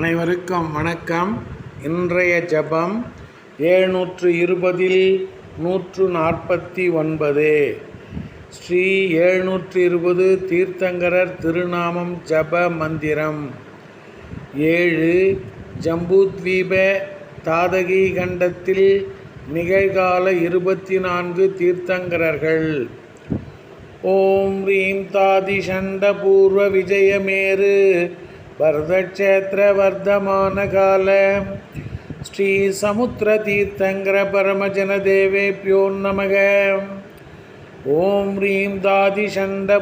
அனைவருக்கும் வணக்கம். இன்றைய ஜபம் ஏழ்நூற்று இருபதில் நூற்று நாற்பத்தி ஒன்பது ஸ்ரீ ஏழ்நூற்று இருபது தீர்த்தங்கரர் திருநாமம் ஜப மந்திரம். ஏழு ஜம்பூத்வீப தாதகி கண்டத்தில் நிகழ்கால இருபத்தி நான்கு தீர்த்தங்கரர்கள். ஓம் ரீம் தாதி சண்ட பூர்வ விஜயமேரு வரதக்ஷேத்திர வர்த்தமான கால ஸ்ரீ சமுத்திர தீர்த்தங்கர பரமஜன தேவேபியோ நமக. ஓம் ரீம் தாதிஷண்ட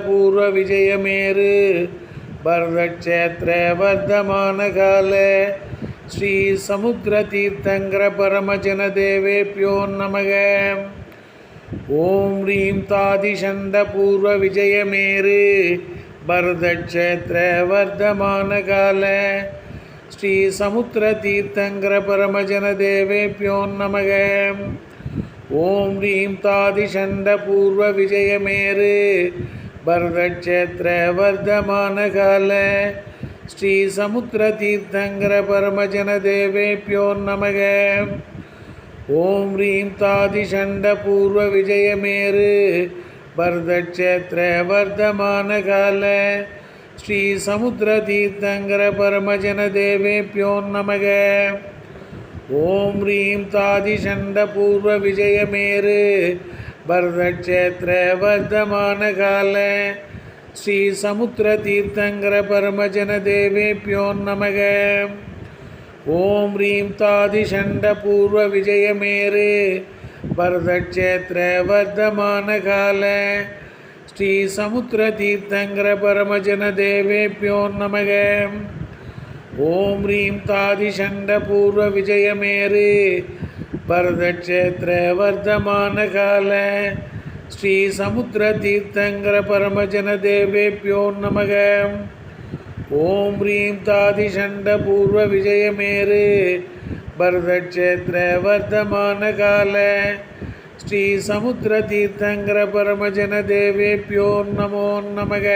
பூர்வ விஜயமேரு பரதக்ஷேத்திர வர்த்தமான கால ஸ்ரீ சமுத்திர தீர்த்தங்கர பரமஜன தேவேபியோ நமக. ஓம் ரீம் தாதிஷண்ட பூர்வ விஜயமேரு பரதக்ஷேத்திர வர்த்தமான கால ஸ்ரீ சமுத்திர தீர்த்தங்கர பரமஜன தேவேபியோ நமக. ஓம் ரீம் தாதிஷண்ட பூர்வ விஜயமேரு பரதக்ஷேத்திர வர்த்தமான கால ஸ்ரீ சமுத்திர தீர்த்தங்கர பரமஜன தேவேபியோ நமக. ஓம் ரீம் தாதிஷண்ட பூர்வ விஜயமேரு பரதக்ஷேத்திர வர்த்தமான கால ஸ்ரீ சமுத்திர தீர்த்தங்கர பரமஜன தேவேபியோ நமக. ஓம் ரீம் தாதிஷண்ட பூர்வ விஜயமேரு பரதக்ஷேத்திர வர்த்தமான கால ஸ்ரீ சமுத்திர தீர்த்தங்கர பரமஜன தேவேபியோ நமக. ஓம் ரீம் தாதிஷண்ட பூர்வ விஜயமேரு பரதக்ஷேத்திர வர்த்தமான கால ஸ்ரீ சமுத்திர தீர்த்தங்கர பரமஜன தேவேபியோ நமக. ஓம் ரீம் தாதிஷண்ட பூர்வ விஜயமேரு பரதக்ஷேத்திர வர்த்தமான கால ஸ்ரீ சமுத்திர தீர்த்தங்கர பரமஜன தேவேபியோ நமோ நமக.